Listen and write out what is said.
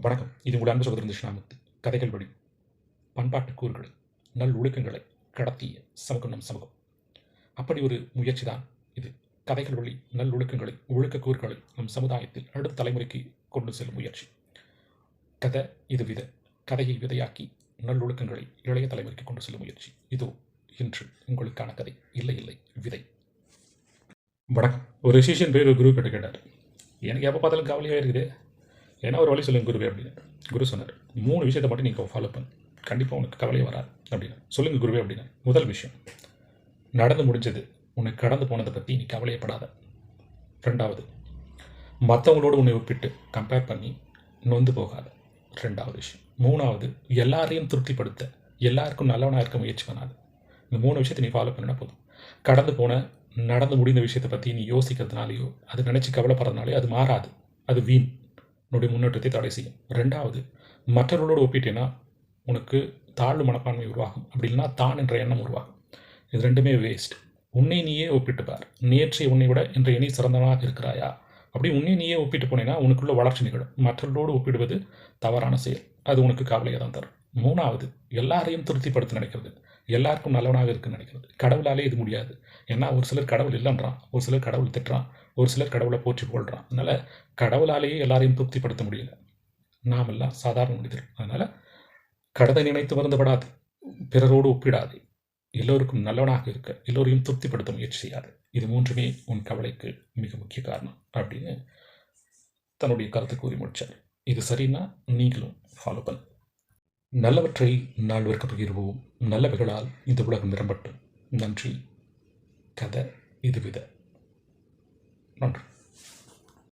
வணக்கம். இது உங்கள் அன்பு சகோதரன் தட்சிணாமூர்த்தி கதைகள் வழி. பண்பாட்டு கூறுகளை. நல் ஒழுக்கங்களை கடத்திய சமூகம் நம் சமூகம். அப்படி ஒரு முயற்சி தான் இது. கதைகள் வழி நல் ஒழுக்கங்களை ஒழுக்க கூறுகளை நம் சமுதாயத்தில் அடுத்த தலைமுறைக்கு கொண்டு செல்லும் முயற்சி. கதை இது வித. கதையை விதையாக்கி நல் ஒழுக்கங்களை இளைய தலைமுறைக்கு கொண்டு செல்லும் முயற்சி. இதோ இன்று உங்களுக்கான கதை. இல்லை இல்லை விதை. வணக்கம். ஒரு சிஷியன் பேர் ஒரு குரு கிட்ட கேட்டார். எனக்கு எப்போ பார்த்தாலும் கவலையாக இருக்குது? ஏன்னா ஒரு வழி சொல்லுங்க குருவே அப்படின்னு. குரு சொன்னார் மூணு விஷயத்தை மட்டும் நீங்கள் ஃபாலோ பண்ணு. கண்டிப்பாக உனக்கு கவலையே வராது அப்படின்னு. சொல்லுங்க குருவே அப்படின்னு. முதல் விஷயம் நடந்து முடிஞ்சது உன்னை கடந்து போனதை பற்றி நீ கவலையப்படாத ரெண்டாவது மற்றவங்களோடு உன்னை ஒப்பிட்டு கம்பேர் பண்ணி நொந்து போகாத. ரெண்டாவது விஷயம். மூணாவது எல்லாரையும் திருப்திப்படுத்த எல்லாருக்கும் நல்லவனாக இருக்க முயற்சி பண்ணாது. இந்த மூணு விஷயத்தை நீ ஃபாலோ பண்ணினா போதும். கடந்து போன நடந்து முடிந்த விஷயத்தை பற்றி நீ யோசிக்கிறதுனாலையோ அது நினச்சி கவலைப்படுறதுனாலையோ அது மாறாது. அது வீண். உன்னுடைய முன்னேற்றத்தை தடை செய்யும். ரெண்டாவது மற்றவர்களோடு ஒப்பிட்டேன்னா உனக்கு தாழ்வு மனப்பான்மை உருவாகும். அப்படி இல்லைன்னா தான் என்ற எண்ணம் உருவாகும். இது ரெண்டுமே வேஸ்ட் உன்னை நீயே ஒப்பிட்டு பார். நேற்றைய உன்னை விட இன்றைய நீ சிறந்தவனாக இருக்கிறாயா? அப்படி உன்னை நீயே ஒப்பிட்டு போனேன்னா உனக்குள்ள வளர்ச்சி நிகழும். மற்றவர்களோடு ஒப்பிடுவது தவறான செயல். அது உனக்கு கவலையை தான் தரும். மூணாவது எல்லாரையும் திருப்திப்படுத்த நினைக்கிறது. எல்லாருக்கும் நல்லவனாக இருக்குன்னு நினைக்கிறது. கடவுளாலே இது முடியாது. ஏன்னா ஒரு சிலர் கடவுள் இல்லைன்றான் ஒரு சிலர் கடவுள் திட்டுறான் ஒரு சிலர் கடவுளை போற்றி போடுறான் அதனால் கடவுளாலேயே எல்லாரையும் திருப்திப்படுத்த முடியல. நாம் எல்லாம் சாதாரண மனிதர் அதனால் கடதை நினைத்து வருந்தப்படாது பிறரோடு ஒப்பிடாது. எல்லோருக்கும் நல்லவனாக இருக்க எல்லோரையும் திருப்திப்படுத்த முயற்சி செய்யாது. இது மூன்றுமே உன் கவலைக்கு மிக முக்கிய காரணம் அப்படின்னு தன்னுடைய கருத்தை கூறி முடித்தார் இது சரின்னா நீங்களும் ஃபாலோ பண்ணு. நல்லவற்றை நால்வருக்கு பகிர்வோம் நல்லவைகளால் இந்த உலகம் நிரம்பட்டும். நன்றி. கதை இது வித. நன்றி.